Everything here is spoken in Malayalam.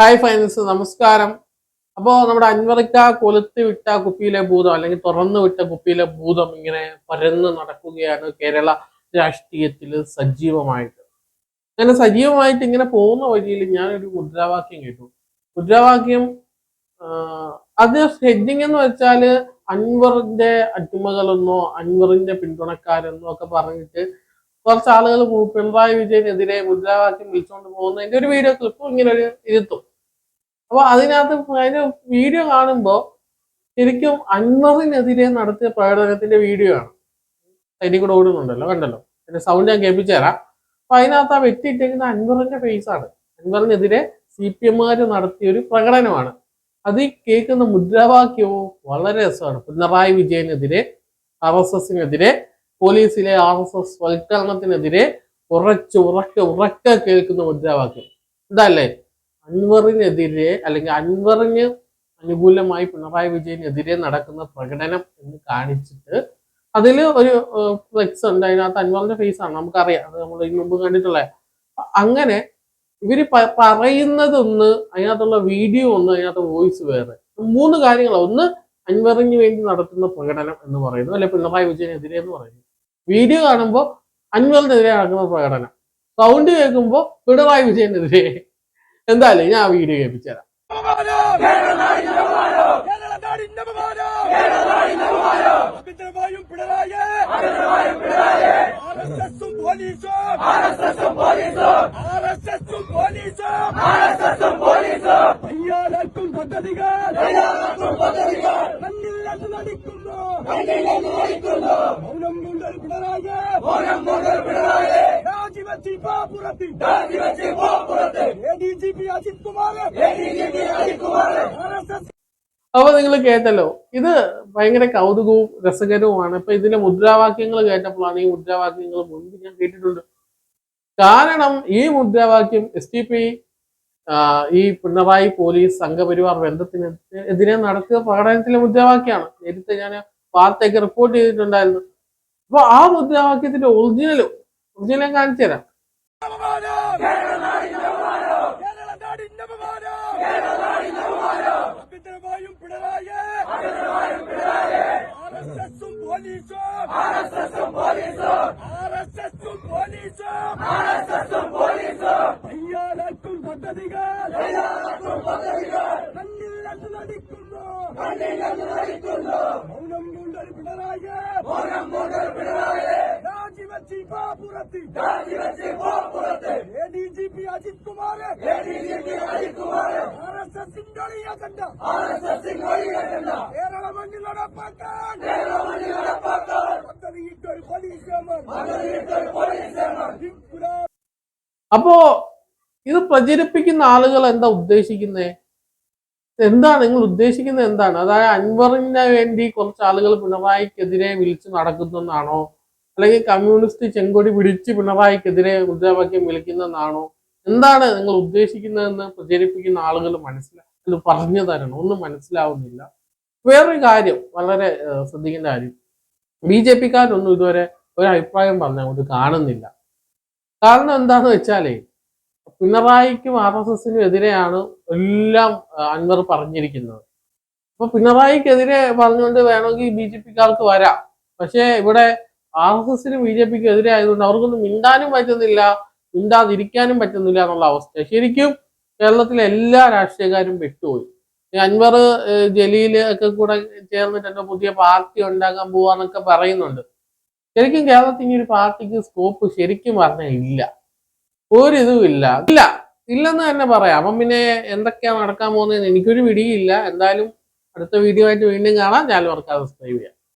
ഹായ് ഫൈനൽസ് നമസ്കാരം. അപ്പോ നമ്മുടെ അൻവർക്ക കൊളുത്തി വിട്ട കുപ്പിയിലെ ഭൂതം അല്ലെങ്കിൽ തുറന്നു വിട്ട കുപ്പിയിലെ ഭൂതം ഇങ്ങനെ പരന്ന് നടക്കുകയാണ് കേരള രാഷ്ട്രീയത്തിൽ സജീവമായിട്ട്. അങ്ങനെ സജീവമായിട്ട് ഇങ്ങനെ പോകുന്ന വഴിയിൽ ഞാനൊരു മുദ്രാവാക്യം കേട്ടു. മുദ്രാവാക്യം അത് ഹെഡിങ് എന്ന് വെച്ചാൽ അൻവറിന്റെ അടിമകളെന്നോ അൻവറിന്റെ പിന്തുണക്കാരെന്നോ ഒക്കെ പറഞ്ഞിട്ട് കുറച്ച് ആളുകൾ പിണറായി വിജയനെതിരെ മുദ്രാവാക്യം വിളിച്ചുകൊണ്ട് പോകുന്നതിന്റെ ഒരു വീഡിയോ ക്ലിപ്പും ഇങ്ങനെ ഒരു ഇരുത്തും. അപ്പൊ അതിനകത്ത് അതിന്റെ വീഡിയോ കാണുമ്പോ ശരിക്കും അൻവറിനെതിരെ നടത്തിയ പ്രകടനത്തിന്റെ വീഡിയോ ആണ്. അതിൽ കൂടെ ഓടുന്നുണ്ടല്ലോ കണ്ടല്ലോ? പിന്നെ സൗണ്ട് ഞാൻ കേൾപ്പിച്ചു തരാം അപ്പൊ അതിനകത്ത് ആ വ്യക്തി ഇട്ടിരിക്കുന്ന അൻവറിന്റെ ഫേസ് ആണ്. അൻവറിനെതിരെ സി പി എമ്മുകാർ നടത്തിയ ഒരു പ്രകടനമാണ്. അത് കേൾക്കുന്ന മുദ്രാവാക്യവും വളരെ രസമാണ്. പിണറായി വിജയനെതിരെ ആർ എസ് എസിനെതിരെ പോലീസിലെ ആർ എസ് എസ് വൽക്കരണത്തിനെതിരെ ഉറച്ച് ഉറക്കെ ഉറക്കെ കേൾക്കുന്ന മുദ്രാവാക്യം. ഇതല്ലേ? അൻവറിനെതിരെ അല്ലെങ്കിൽ അൻവറിന് അനുകൂലമായി പിണറായി വിജയനെതിരെ നടക്കുന്ന പ്രകടനം എന്ന് കാണിച്ചിട്ട് അതിൽ ഒരു ഫ്ലെക്സ് ഉണ്ട്. അതിനകത്ത് അൻവറിന്റെ ഫേസ് ആണ്. നമുക്കറിയാം. അത് നമ്മൾ ഇതിനു മുമ്പ് കണ്ടിട്ടുള്ള. അങ്ങനെ ഇവർ പറയുന്നതൊന്ന് അതിനകത്തുള്ള വീഡിയോ ഒന്ന് അതിനകത്ത് വോയിസ് വേറെ. മൂന്ന് കാര്യങ്ങളാണ് ഒന്ന് അൻവറിന് വേണ്ടി നടത്തുന്ന പ്രകടനം എന്ന് പറയുന്നു അല്ലെ പിണറായി വിജയനെതിരെ എന്ന് പറയുന്നു വീഡിയോ കാണുമ്പോൾ അൻവറിനെതിരെ നടക്കുന്ന പ്രകടനം. സൗണ്ട് കേൾക്കുമ്പോൾ പിണറായി വിജയനെതിരെ. എന്തായാലും ഞാൻ ആ വീഡിയോ കേൾപ്പിച്ചു തരാം കേരളനാടിന്റെ അപമാനം അഭിന്ദ്രമായും പിണറായി ആർ അജിത് കുമാർ അപ്പൊ നിങ്ങൾ കേട്ടല്ലോ ഇത് ഭയങ്കര കൗതുകവും രസകരവുമാണ്. ഇപ്പൊ ഇതിന്റെ മുദ്രാവാക്യങ്ങൾ കേട്ടപ്പോഴാണ് ഈ മുദ്രാവാക്യങ്ങൾ മുൻപ് ഞാൻ കേട്ടിട്ടുണ്ട്. കാരണം ഈ മുദ്രാവാക്യം എസ് ടി പി ഈ പിണറായി പോലീസ് സംഘപരിവാർ ബന്ധത്തിന് എതിരെ നടത്തിയ പ്രകടനത്തിലെ മുദ്രാവാക്യമാണ്. നേരത്തെ ഞാൻ വാർത്തയൊക്കെ റിപ്പോർട്ട് ചെയ്തിട്ടുണ്ടായിരുന്നു. അപ്പൊ ആ മുദ്രാവാക്യത്തിന്റെ ഒറിജിനലും ഒറിജിനലും കാണിച്ചു തരാം പിണറായി ആർ എസ് എസും പോലീസും ആർ എസ് എസും പോലീസും അയ്യാളർക്കും പദ്ധതികൾ മണ്ണില്ലെന്ന് നടിക്കുന്നു മൗനം മൂണ്ടൽ പിണറായി രാജിവെച്ച് പുറത്ത് A D G P Ajith Kumar R S എസിന്റെ അജണ്ട കേരള മണ്ണിൽ നടപ്പാക്കാൻ പദ്ധതിയിട്ടൊരു പോലീസ് അപ്പോ ഇത് പ്രചരിപ്പിക്കുന്ന ആളുകൾ എന്താ ഉദ്ദേശിക്കുന്നത് എന്താണ് നിങ്ങൾ ഉദ്ദേശിക്കുന്നത് എന്താണ്? അതായത് അൻവറിന് വേണ്ടി കുറച്ച് ആളുകൾ പിണറായിക്കെതിരെ വിളിച്ച് നടക്കുന്നെന്നാണോ അല്ലെങ്കിൽ കമ്മ്യൂണിസ്റ്റ് ചെങ്കൊടി പിടിച്ച് പിണറായിക്കെതിരെ മുദ്രാവാക്യം വിളിക്കുന്നതെന്നാണോ? എന്താണ് നിങ്ങൾ ഉദ്ദേശിക്കുന്നതെന്ന് പ്രചരിപ്പിക്കുന്ന ആളുകൾ മനസ്സിലാക്കി പറഞ്ഞു തരണം. ഒന്നും മനസ്സിലാവുന്നില്ല. വേറൊരു കാര്യം വളരെ ശ്രദ്ധിക്കേണ്ട കാര്യം. ബി ജെ പിക്കാരൊന്നും ഇതുവരെ ഒരു അഭിപ്രായം പറഞ്ഞ കാണുന്നില്ല. കാരണം എന്താന്ന് വെച്ചാലേ പിണറായിക്കും ആർ എസ് എസിനും എതിരെയാണ് എല്ലാം അൻവർ പറഞ്ഞിരിക്കുന്നത്. അപ്പൊ പിണറായിക്കെതിരെ പറഞ്ഞുകൊണ്ട് വേണമെങ്കിൽ ബി ജെ പിക്കാർക്ക് വരാം. പക്ഷേ ഇവിടെ ആർ എസ് എസിനും ബി ജെ പിക്കും എതിരെ ആയതുകൊണ്ട് അവർക്കൊന്നും മിണ്ടാനും പറ്റുന്നില്ല മിണ്ടാതിരിക്കാനും പറ്റുന്നില്ല എന്നുള്ള അവസ്ഥ. ശരിക്കും കേരളത്തിലെ എല്ലാ രാഷ്ട്രീയക്കാരും പെട്ടുപോയി അൻവർ ജലീൽ ഒക്കെ കൂടെ ചേർന്നിട്ട് എന്തോ പുതിയ പാർട്ടി ഉണ്ടാക്കാൻ പോവാന്നൊക്കെ പറയുന്നുണ്ട്. ശരിക്കും കേരളത്തിൽ ഇനി ഒരു പാർട്ടിക്ക് സ്കോപ്പ് ശരിക്കും പറഞ്ഞാൽ ഇല്ല. ഒരിതും ഇല്ല. ഇല്ല. ഇല്ലെന്ന് തന്നെ പറയാം. അപ്പം പിന്നെ എന്തൊക്കെയാണ് നടക്കാൻ പോകുന്നതെന്ന് എനിക്കൊരു പിടിയില്ല എന്തായാലും അടുത്ത വീഡിയോ ആയിട്ട് വീണ്ടും കാണാം. ചാനൽ മറക്കാതെ സബ്സ്ക്രൈബ് ചെയ്യാം.